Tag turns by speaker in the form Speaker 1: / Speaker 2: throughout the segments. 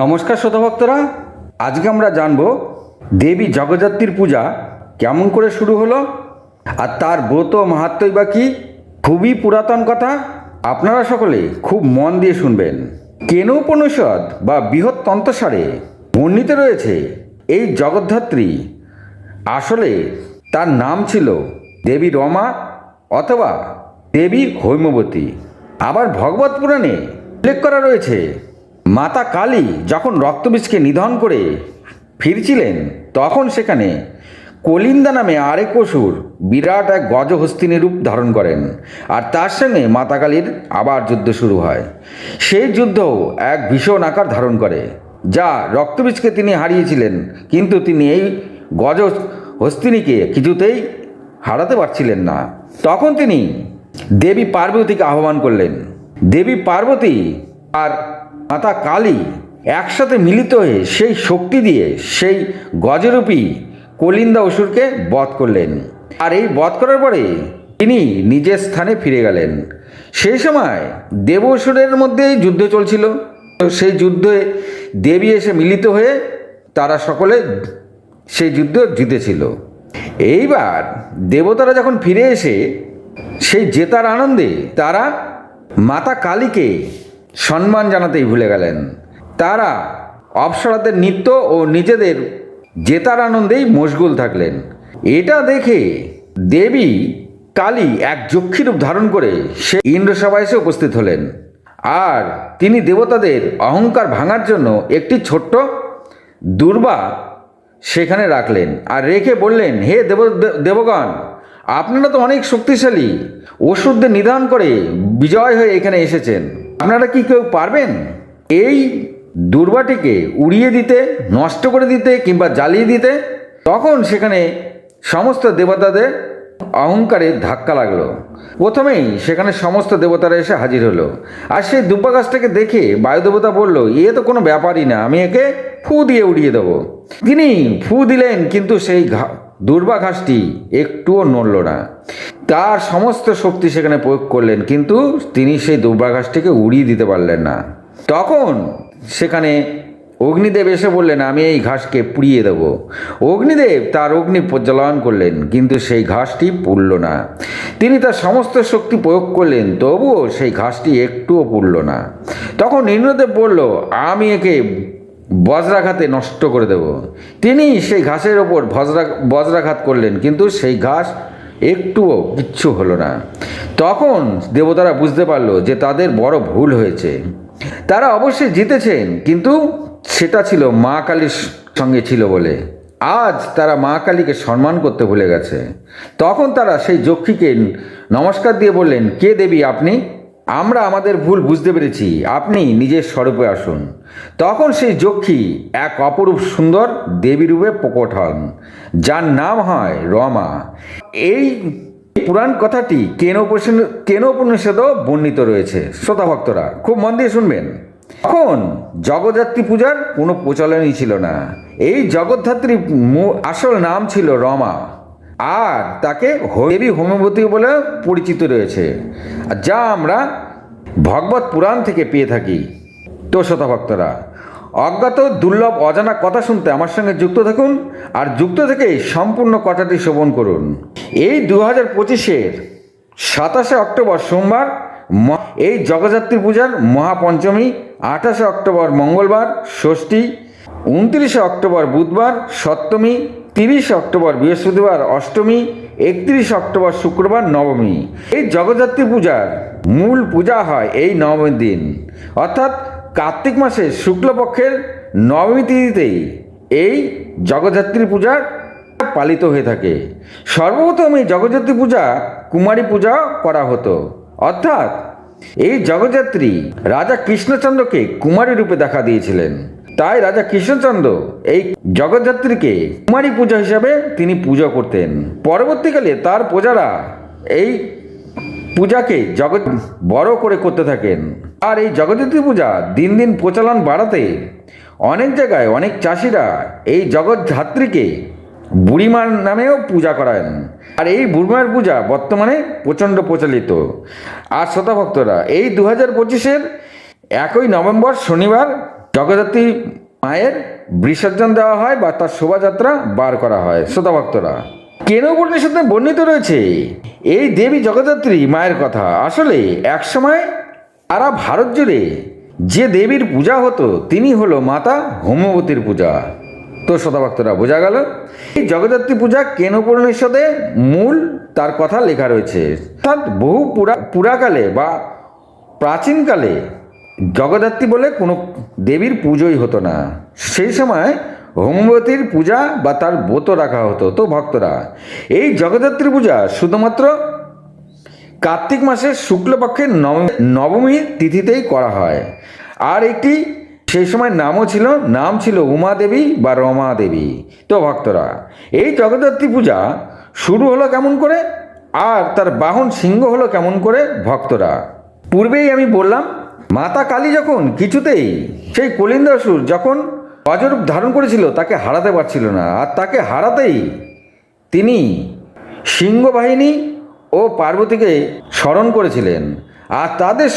Speaker 1: নমস্কার শ্রোতাভক্তরা। আজকে আমরা জানব দেবী জগদ্ধাত্রীর পূজা কেমন করে শুরু হলো আর তার ব্রত মাহাত্মই বা কী? খুবই পুরাতন কথা। আপনারা সকলে খুব মন দিয়ে শুনবেন। কেন উপনিষদ বা বৃহৎ তন্ত্রসারে বর্ণিত রয়েছে, এই জগদ্ধাত্রী আসলে তার নাম ছিল দেবী রমা অথবা দেবী হৈমবতী। আবার ভগবত পুরাণে উল্লেখ করা রয়েছে মাতা কালী যখন রক্তবীজকে নিধন করে ফিরছিলেন, তখন সেখানে কলিন্দা নামে আরেক অসুর বিরাট এক গজহস্তিনী রূপ ধারণ করেন। আর তার সঙ্গে মাতা কালীর আবার যুদ্ধ শুরু হয়। সেই যুদ্ধও এক ভীষণ আকার ধারণ করে, যা রক্তবীজকে তিনি হারিয়েছিলেন, কিন্তু তিনি এই গজ হস্তিনীকে কিছুতেই হারাতে পারছিলেন না। তখন তিনি দেবী পার্বতীকে আহ্বান করলেন। দেবী পার্বতী আর মাতা কালী একসাথে মিলিত হয়ে সেই শক্তি দিয়ে সেই গজরূপী কলিন্দা অসুরকে বধ করলেন। আর এই বধ করার পরে তিনি নিজের স্থানে ফিরে গেলেন। সেই সময় দেব অসুরের মধ্যেই যুদ্ধ চলছিল। সেই যুদ্ধে দেবী এসে মিলিত হয়ে তারা সকলে সেই যুদ্ধ জিতেছিল। এইবার দেবতারা যখন ফিরে এসে সেই জেতার আনন্দে তারা মাতা কালীকে সম্মান জানাতেই ভুলে গেলেন। তারা অপসরাদের নৃত্য ও নিজেদের জেতার আনন্দেই মশগুল থাকলেন। এটা দেখে দেবী কালী এক যক্ষী রূপ ধারণ করে সে ইন্দ্রসভায় এসে উপস্থিত হলেন। আর তিনি দেবতাদের অহংকার ভাঙার জন্য একটি ছোট্ট দুর্বা সেখানে রাখলেন আর রেখে বললেন, হে দেব দেবগণ, আপনারা তো অনেক শক্তিশালী। ওষুধদের নিধন করে বিজয় হয়ে এখানে এসেছেন। আপনারা কি কেউ পারবেন? এই দুর্বাটিকে উড়িয়ে দিতে, নষ্ট করে দিতে কিংবা জ্বালিয়ে দিতে? তখন সেখানে সমস্ত দেবতাদের অহংকারে ধাক্কা লাগল। প্রথমেই সেখানে সমস্ত দেবতারা এসে হাজির হলো। আর সেই দুব্বা গাছটাকে দেখে বায়ুদেবতা বলল, এ তো কোনো ব্যাপারই না, আমি একে ফু দিয়ে উড়িয়ে দেবো। তিনি ফু দিলেন, কিন্তু সেই ঘা দুর্বা ঘাসটি একটুও নড়ল না। তার সমস্ত শক্তি সেখানে প্রয়োগ করলেন, কিন্তু তিনি সেই দুর্বাঘাসটিকে উড়িয়ে দিতে পারলেন না। তখন সেখানে অগ্নিদেব এসে বললেন, আমি এই ঘাসকে পুড়িয়ে দেব। অগ্নিদেব তার অগ্নি প্রজ্বলন করলেন, কিন্তু সেই ঘাসটি পুড়ল না। তিনি তার সমস্ত শক্তি প্রয়োগ করলেন, তবুও সেই ঘাসটি একটুও পুড়ল না। তখন ইন্দ্রদেব বলল, আমি একে বজ্রাঘাতে নষ্ট করে দেব। তিনি সেই ঘাসের ওপর ভজরা বজ্রাঘাত করলেন, কিন্তু সেই ঘাস একটুও কিচ্ছু হলো না। তখন দেবতারা বুঝতে পারল যে তাদের বড় ভুল হয়েছে। তারা অবশ্যই জিতেছেন, কিন্তু সেটা ছিল মা কালীর সঙ্গে ছিল বলে। আজ তারা মা কালীকে সম্মান করতে ভুলে গেছে। তখন তারা সেই যক্ষীকে নমস্কার দিয়ে বললেন, কে দেবী আপনি? আমরা আমাদের ভুল বুঝতে পেরেছি। আপনি নিজের স্বরূপে আসুন। তখন সেই যক্ষী এক অপরূপ সুন্দর দেবী রূপে প্রকট হন, যার নাম হয় রমা। এই পুরাণ কথাটি কেন কেন উপনিষদও বর্ণিত রয়েছে শ্রোতা ভক্তরা খুব মন দিয়ে শুনবেন। তখন জগদ্ধাত্রী পূজার কোনো প্রচলনই ছিল না। এই জগদ্ধাত্রী আসল নাম ছিল রমা। আর তাকে দেবী হোমবতী বলে পরিচিত রয়েছে। যা আমরা ভগবত পুরাণ থেকে পেয়ে থাকি। তো শ্রোতা ভক্তরা অজ্ঞাত, দুর্লভ, অজানা কথা শুনতে আমার সঙ্গে যুক্ত থাকুন আর যুক্ত থেকে সম্পূর্ণ কথাটি শ্রবণ করুন। এই দু হাজার পঁচিশের সাতাশে অক্টোবর সোমবার এই জগদ্ধাত্রী পূজার মহাপঞ্চমী, আঠাশে অক্টোবর মঙ্গলবার, ষষ্ঠী, উনত্রিশে অক্টোবর বুধবার, সপ্তমী তিরিশে অক্টোবর বৃহস্পতিবার অষ্টমী, একত্রিশ অক্টোবর শুক্রবার নবমী। এই জগদ্ধাত্রী পূজার মূল পূজা হয় এই নবমীর দিন। অর্থাৎ কার্তিক মাসের শুক্লপক্ষের নবমী তিথিতেই এই জগদ্ধাত্রী পূজা পালিত হয়ে থাকে। সর্বপ্রথম এই জগদ্ধাত্রী পূজা কুমারী পূজা করা হতো। অর্থাৎ এই জগদ্ধাত্রী রাজা কৃষ্ণচন্দ্রকে কুমারী রূপে দেখা দিয়েছিলেন। তাই রাজা কৃষ্ণচন্দ্র এই জগদ্ধাত্রীকে কুমারী পূজা হিসাবে তিনি পূজা করতেন। পরবর্তীকালে তার প্রজারা এই পূজাকে জগৎ বড় করে করতে থাকেন। আর এই জগদ্ধাত্রী পূজা দিন দিন প্রচলন বাড়াতে অনেক জায়গায় অনেক চাষিরা এই জগৎধাত্রীকে বুড়িমার নামেও পূজা করেন। আর এই বুড়িমার পূজা বর্তমানে প্রচণ্ড প্রচলিত। আর শ্রোতা ভক্তরা এই দু হাজার পঁচিশের একই নভেম্বর শনিবার জগদ্ধাত্রী মায়ের বিসর্জন দেওয়া হয় বা তার শোভাযাত্রা বার করা হয়। শ্রোতা ভক্তরা কেন উপনিষদে বর্ণিত রয়েছে? এই দেবী জগদ্ধাত্রী মায়ের কথা। আসলে একসময় সারা ভারত জুড়ে যে দেবীর পূজা হতো, তিনি হলো মাতা হোমবতীর পূজা। তো শতভক্তরা বোঝা গেল? এই জগদ্ধাত্রী পূজা কেন উপনিষদে মূল তার কথা লেখা রয়েছে? তার বহু পুরা, পুরাকালে বা প্রাচীনকালে জগদ্ধাত্রী বলে কোনো দেবীর পুজোই হতো না। সেই সময় হোমবতীর পূজা বা তার ব্রত রাখা হতো তো ভক্তরা। এই জগদ্ধাত্রী পূজা শুধুমাত্র কার্তিক মাসের শুক্লপক্ষের নব- নবমী তিথিতেই করা হয়। আর একটি সেই সময় নামও ছিল, নাম ছিল উমা দেবী বা রমা দেবী তো ভক্তরা। এই জগদ্ধাত্রী পূজা শুরু হলো কেমন করে? আর তার বাহন সিংহ হলো কেমন করে? ভক্তরা। পূর্বেই আমি বললাম মাতা কালী যখন কিছুতেই, সেই কলিন্দাসুর যখন অজরূপ ধারণ করেছিল, তাকে হারাতে পারছিল না। আর তাকে হারাতেই তিনি সিংহবাহিনী ও পার্বতীকে স্মরণ করেছিলেন। আর তাদের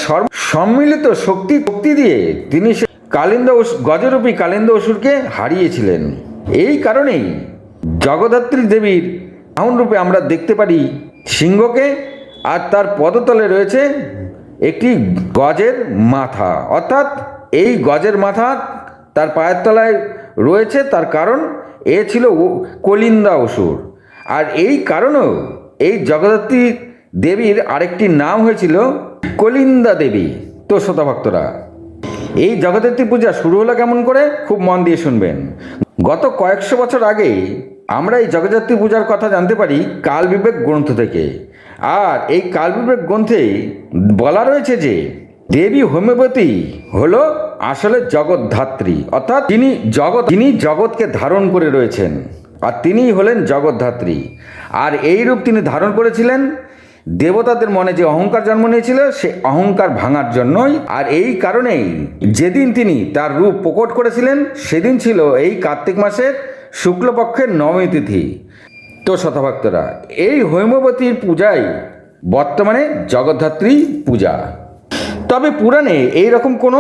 Speaker 1: সম্মিলিত শক্তি শক্তি দিয়ে তিনি সে কালিন্দ গজরূপী কালিন্দ অসুরকে হারিয়েছিলেন। এই কারণেই জগদ্ধাত্রী দেবীর বাহন রূপে আমরা দেখতে পারি সিংহকে। আর তার পদতলে রয়েছে একটি গজের মাথা। অর্থাৎ এই গজের মাথা তার পায়ের তলায় রয়েছে, তার কারণ এ ছিল কলিন্দা অসুর। আর এই কারণেও এই জগদ্ধাত্রী দেবীর আরেকটি নাম হয়েছিল কলিন্দা দেবী। তো শ্রোতা ভক্তরা এই জগদ্ধাত্রী পূজা শুরু হলো কেমন করে? খুব মন দিয়ে শুনবেন। গত কয়েকশো বছর আগে আমরা এই জগদ্ধাত্রী পূজার কথা জানতে পারি কাল বিবেক গ্রন্থ থেকে। আর এই কাল বিবেক গ্রন্থে বলা রয়েছে যে, দেবী হোমিওপ্যাথি হলো আসলে জগৎধাত্রী অর্থাৎ তিনি জগৎ, তিনি জগৎকে ধারণ করে রয়েছেন। আর তিনিই হলেন জগৎধাত্রী আর এই রূপ তিনি ধারণ করেছিলেন, দেবতাদের মনে যে অহংকার জন্ম নিয়েছিল, সে অহংকার ভাঙার জন্যই। আর এই কারণেই যেদিন তিনি তার রূপ প্রকট করেছিলেন, সেদিন ছিল এই কার্তিক মাসের শুক্লপক্ষের নবমী তিথি। তো শতভক্তরা, এই হৈমবতীর পূজাই বর্তমানে জগদ্ধাত্রী পূজা। তবে পুরাণে এই রকম কোনো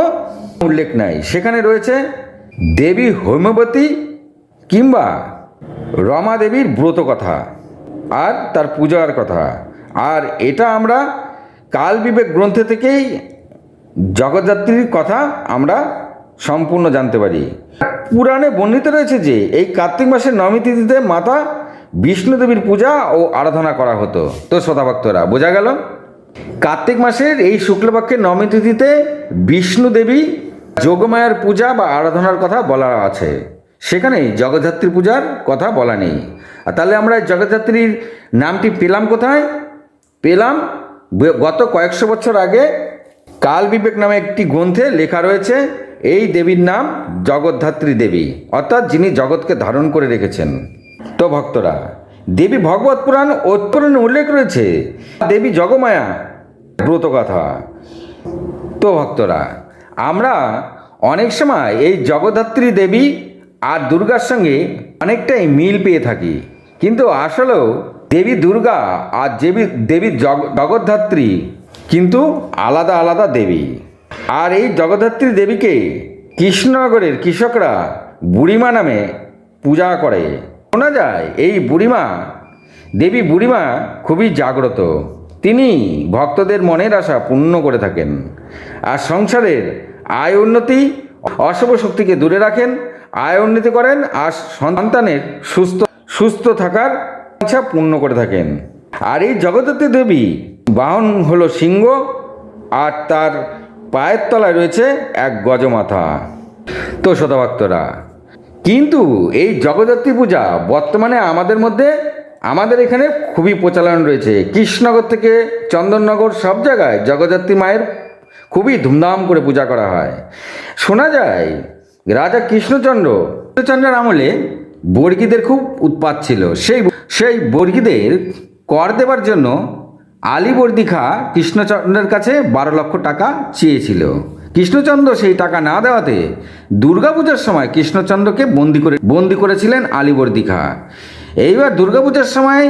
Speaker 1: উল্লেখ নাই। সেখানে রয়েছে দেবী হৈমবতী কিংবা রমা দেবীর ব্রত কথা আর তার পূজার কথা। আর এটা আমরা কাল বিবেক গ্রন্থ থেকেই জগদ্ধাত্রীর কথা আমরা সম্পূর্ণ জানতে পারি। পুরাণে বর্ণিত রয়েছে যে এই কার্তিক মাসের নবমী তিথিতে মাতা বিষ্ণু দেবীর পূজা ও আরাধনা করা হতো। তো শ্রোতাভক্তরা বোঝা গেল? কার্তিক মাসের এই শুক্লপক্ষের নবমী তিথিতে বিষ্ণু দেবী যোগমায়ার পূজা বা আরাধনার কথা বলা আছে। সেখানে জগদ্ধাত্রী পূজার কথা বলা নেই। তাহলে আমরা জগদ্ধাত্রীর নামটি পেলাম কোথায়? পেলাম গত কয়েকশো বছর আগে কাল বিবেক নামে একটি গ্রন্থে লেখা রয়েছে, এই দেবীর নাম জগদ্ধাত্রী দেবী। অর্থাৎ যিনি জগৎকে ধারণ করে রেখেছেন। তো ভক্তরা, দেবী ভগবত পুরাণ উত্তরণে উল্লেখ রয়েছে, দেবী জগমায়া, ব্রত কথা। তো ভক্তরা, আমরা অনেক সময় এই জগদ্ধাত্রী দেবী আর দুর্গার সঙ্গে অনেকটাই মিল পেয়ে থাকি। কিন্তু আসলেও দেবী দুর্গা আর দেবী দেবী জগ, জগদ্ধাত্রী কিন্তু আলাদা আলাদা দেবী। আর এই জগদ্ধাত্রী দেবীকে কৃষ্ণনগরের কৃষকরা বুড়িমা নামে পূজা করে। শোনা যায়, এই বুড়িমা, দেবী বুড়িমা খুবই জাগ্রত। তিনি ভক্তদের মনের আশা পূর্ণ করে থাকেন আর সংসারের আয় উন্নতি, অশুভ শক্তিকে দূরে রাখেন, আয় উন্নতি করেন আর সন্তানের সুস্থ সুস্থ থাকার ইচ্ছা পূর্ণ করে থাকেন। আর এই জগদ্ধাত্রী দেবী বাহন হলো সিংহ আর তার পায়ের তলায় রয়েছে এক গজমাথা। তো শতভক্তরা কিন্তু এই জগদ্ধাত্রী পূজা বর্তমানে আমাদের মধ্যে, আমাদের এখানে খুবই প্রচলন রয়েছে। কৃষ্ণনগর থেকে চন্দননগর সব জায়গায় জগদ্ধাত্রী মায়ের খুবই ধুমধাম করে পূজা করা হয়। শোনা যায়, রাজা কৃষ্ণচন্দ্র, কৃষ্ণচন্দ্রের আমলে বর্গীদের খুব উৎপাত ছিল। সেই সেই বর্গীদের কর দেবার জন্য আলীবর্দী খা কৃষ্ণচন্দ্রের কাছে বারো লক্ষ টাকা চেয়েছিল। কৃষ্ণচন্দ্র সেই টাকা না দেওয়াতে দুর্গাপূজার সময় কৃষ্ণচন্দ্রকে বন্দি করে বন্দি করেছিলেন আলীবর্দী খা এইবার দুর্গাপূজার সময়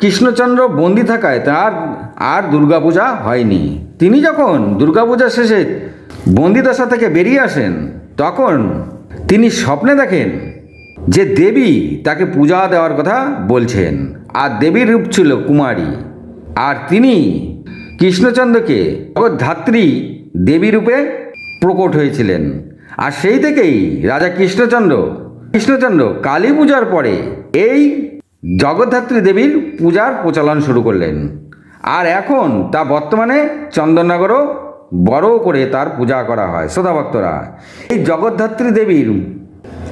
Speaker 1: কৃষ্ণচন্দ্র বন্দি থাকায় তার আর দুর্গাপূজা হয়নি। তিনি যখন দুর্গাপূজা শেষে বন্দিদশা থেকে বেরিয়ে আসেন, তখন তিনি স্বপ্নে দেখেন যে দেবী তাকে পূজা দেওয়ার কথা বলছেন, আর দেবীর রূপ ছিল কুমারী। আর তিনি কৃষ্ণচন্দ্রকে ধাত্রী দেবী রূপে প্রকট হয়েছিলেন। আর সেই থেকেই রাজা কৃষ্ণচন্দ্র কৃষ্ণচন্দ্র কালী পূজার পরে এই জগদ্ধাত্রী দেবীর পূজার প্রচলন শুরু করলেন। আর এখন তা বর্তমানে চন্দননগরও বড় করে তার পূজা করা হয়। শ্রোতা ভক্তরা, এই জগদ্ধাত্রী দেবীর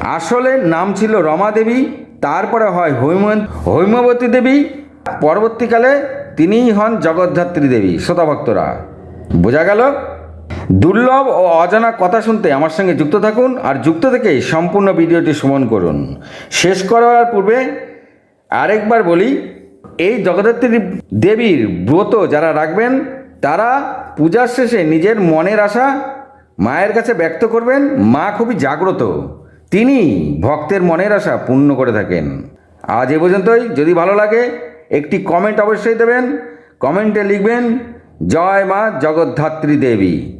Speaker 1: আসলে নাম ছিল রমা দেবী, তারপরে হয় হৈম হৈমবতী দেবী, পরবর্তীকালে তিনিই হন জগদ্ধাত্রী দেবী। শ্রোতা ভক্তরা, বোঝা গেল দুর্লভ ও অজানা কথা শুনতে আমার সঙ্গে যুক্ত থাকুন আর যুক্ত থেকে সম্পূর্ণ ভিডিওটি শ্রমণ করুন। শেষ করার পূর্বে আরেকবার বলি, এই জগদ্ধাত্রী দেবীর ব্রত যারা রাখবেন, তারা পূজার শেষে নিজের মনের আশা মায়ের কাছে ব্যক্ত করবেন। মা খুবই জাগ্রত। তিনি ভক্তের মনের আশা পূর্ণ করে থাকেন। আজ এ পর্যন্তই। যদি ভালো লাগে, একটি কমেন্ট অবশ্যই দেবেন। কমেন্টে লিখবেন, জয় মা জগদ্ধাত্রী দেবী।